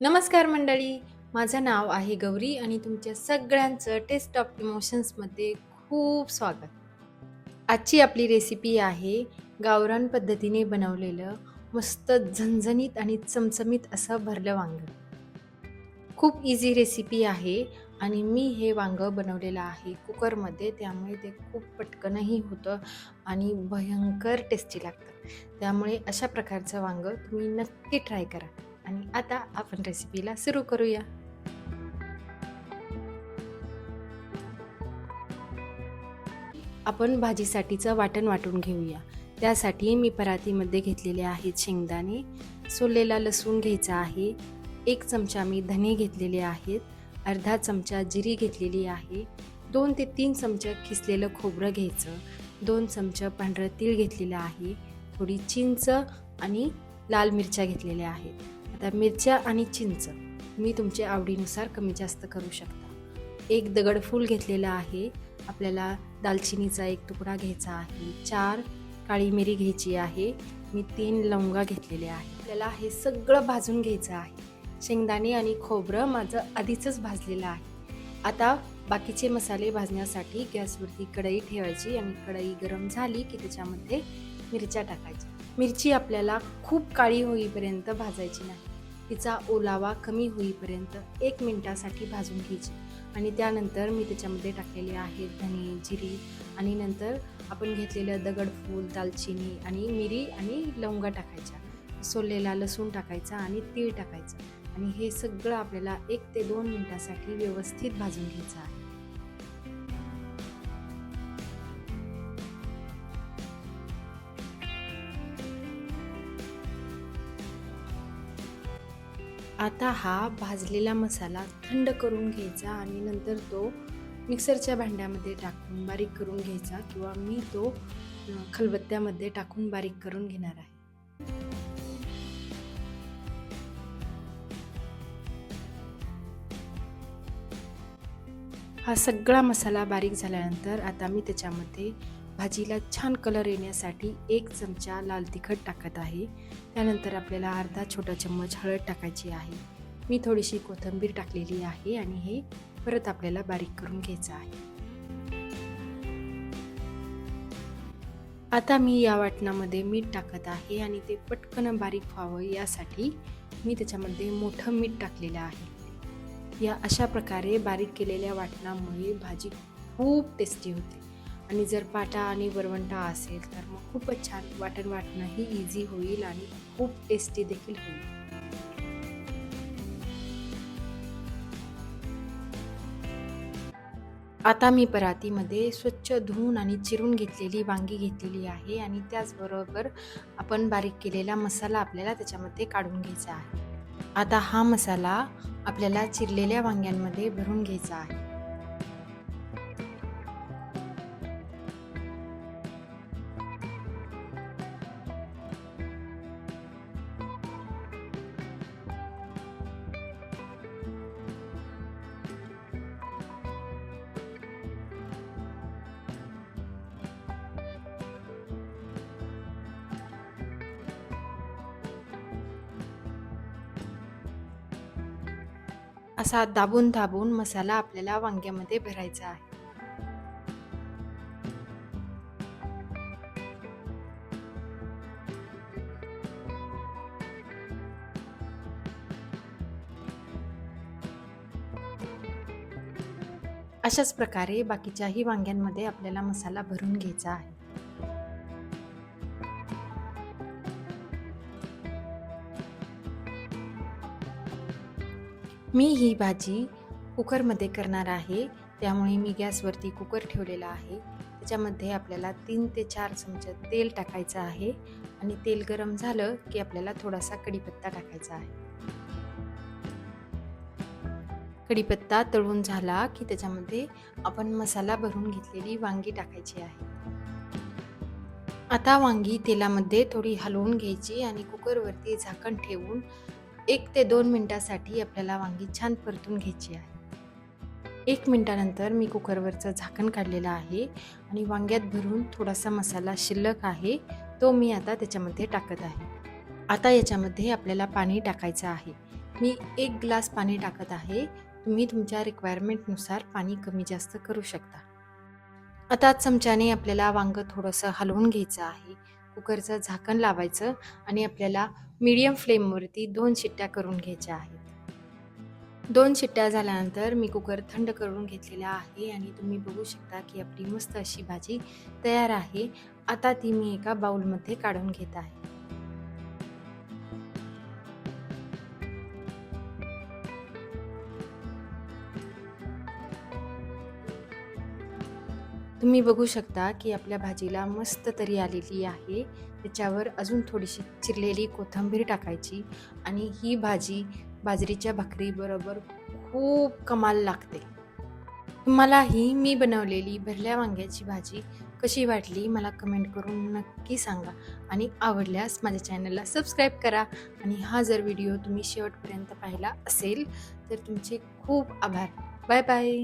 नमस्कार मंडळी. माझं नाव आहे गौरी आणि तुमच्या सगळ्यांचं टेस्ट ऑफ इमोशन्समध्ये खूप स्वागत. आजची आपली रेसिपी आहे गावरान पद्धतीने बनवलेलं मस्त झणझणीत आणि चमचमीत असं भरलं वांगं. खूप इझी रेसिपी आहे आणि मी हे वांगं बनवलेलं आहे कुकरमध्ये त्यामुळे ते खूप पटकनही होतं आणि भयंकर टेस्टी लागतं. त्यामुळे अशा प्रकारचं वांगं तुम्ही नक्की ट्राय करा. आणि आता आपण रेसिपीला सुरू करूया. आपण भाजीसाठीचं वाटण वाटून घेऊया. त्यासाठी मी परातीमध्ये घेतलेले आहेत शेंगदाणे सोललेला लसूण घ्यायचा आहे एक चमचा मी धने घेतलेले आहेत अर्धा चमचा जिरी घेतलेली आहे दोन ते तीन चमचा खिसलेलं खोबरं घ्यायचं दोन चमचा पांढरं तीळ घेतलेलं आहे थोडी चिंच आणि लाल मिरच्या घेतलेल्या आहेत. आता मिरच्या आणि चिंच तुम्ही तुमच्या आवडीनुसार कमी जास्त करू शकता. एक दगडफूल घेतलेला आहे. आपल्याला दालचिनीचा एक तुकडा घ्यायचा आहे. चार काळी मिरी घ्यायची आहे. मी तीन लवंगा घेतलेले आहे. आपल्याला हे सगळं भाजून घ्यायचं आहे. शेंगदाणे आणि खोबरं माझं आधीचंच भाजलेलं आहे. आता बाकीचे मसाले भाजण्यासाठी गॅसवरती कढई ठेवायची आणि कढई गरम झाली की त्याच्यामध्ये मिरच्या टाकायच्या. मिरची आपल्याला खूप काळी होईपर्यंत भाजायची नाही. तिचा ओलावा कमी होईपर्यंत एक मिनटासाठी भाजून घ्यायची. आणि त्यानंतर मी त्याच्यामध्ये टाकलेले आहेत धने जिरी आणि नंतर आपण घेतलेलं दगडफूल दालचिनी आणि मिरी आणि लवंगा टाकायच्या. सोललेला लसूण टाकायचा आणि तीळ टाकायचं. आणि हे सगळं आपल्याला एक ते दोन मिनटासाठी व्यवस्थित भाजून घ्यायचं आहे. आता हा भाजलेला मसाला थंड करून घ्यायचा आणि नंतर तो मिक्सरच्या भांड्यामध्ये टाकून बारीक करून घ्यायचा किंवा मी तो खलबत्त्यामध्ये टाकून बारीक करून घेणार आहे. हा सगळा मसाला बारीक झाल्यानंतर आता मी त्याच्यामध्ये भाजीला छान कलर येण्यासाठी एक चमचा लाल तिखट टाकत आहे. त्यानंतर आपल्याला अर्धा छोटा चम्मच हळद टाकायची आहे. मी थोडीशी कोथिंबीर टाकलेली आहे आणि हे परत आपल्याला बारीक करून घ्यायचं आहे. आता मी या वाटणामध्ये मीठ टाकत आहे आणि ते पटकन बारीक व्हावं यासाठी मी त्याच्यामध्ये मोठं मीठ टाकलेलं आहे. या अशा प्रकारे बारीक केलेल्या वाटणामुळे भाजी खूप टेस्टी होते. आणि जर पाटा आणि वरवंटा असेल तर मग खूपच छान वाटण वाटणंही इझी होईल आणि खूप टेस्टी देखील होईल. आता मी परातीमध्ये स्वच्छ धुवून आणि चिरून घेतलेली वांगी घेतलेली आहे आणि त्याचबरोबर आपण बारीक केलेला मसाला आपल्याला त्याच्यामध्ये काढून घ्यायचा आहे. आता हा मसाला आपल्याला चिरलेल्या वांग्यांमध्ये भरून घ्यायचा आहे. असा दाबून दाबून मसाला आपल्याला वांग्यामध्ये भरायचा आहे. अशाच प्रकारे बाकीच्याही वांग्यांमध्ये आपल्याला मसाला भरून घ्यायचा आहे. मी ही भाजी कुकरमध्ये करणार आहे. त्यामुळे मी गॅसवरती कुकर ठेवलेला आहे. त्याच्यामध्ये आपल्याला तीन ते चार चमचे तेल टाकायचं आहे. आणि तेल गरम झालं की आपल्याला थोडासा कढीपत्ता टाकायचा आहे. कढीपत्ता तळून झाला की त्याच्यामध्ये आपण मसाला भरून घेतलेली वांगी टाकायची आहे. आता वांगी तेलामध्ये थोडी हलवून घ्यायची आणि कुकरवरती झाकण ठेवून एक ते दोन मिनटासाठी आपल्याला वांगी छान परतून घ्यायची आहे. एक मिनटानंतर मी कुकरवरचं झाकण काढलेलं आहे आणि वांग्यात भरून थोडासा मसाला शिल्लक आहे तो मी आता त्याच्यामध्ये टाकत आहे. आता याच्यामध्ये आपल्याला पाणी टाकायचं आहे. मी एक ग्लास पाणी टाकत आहे. तुम्ही तुमच्या रिक्वायरमेंटनुसार पाणी कमी जास्त करू शकता. आता चमच्याने आपल्याला वांगं थोडंसं हलवून घ्यायचं आहे. कुकरचं झाकण लावायचं आणि आपल्याला मीडियम फ्लेमवरती दोन शिट्ट्या करून घ्यायच्या आहेत. दोन शिट्ट्या झाल्यानंतर मी कुकर थंड करून घेतलेला आहे आणि तुम्ही बघू शकता की आपली मस्त अशी भाजी तयार आहे. आता ती मी एका बाऊलमध्ये काढून घेत आहे. तुम्ही बघू शकता की आपल्या भाजीला मस्त तरी आलेली आहे. त्याच्यावर अजून थोडीशी चिरलेली कोथिंबीर टाकायची आणि ही भाजी बाजरीच्या भाकरीबरोबर खूप कमाल लागते. तुम्हाला ही मी बनवलेली भरल्या वांग्याची भाजी कशी वाटली मला कमेंट करून नक्की सांगा आणि आवडल्यास माझ्या चॅनलला सबस्क्राईब करा आणि हा जर व्हिडिओ तुम्ही शेवटपर्यंत पाहिला असेल तर तुमचे खूप आभार. Bye bye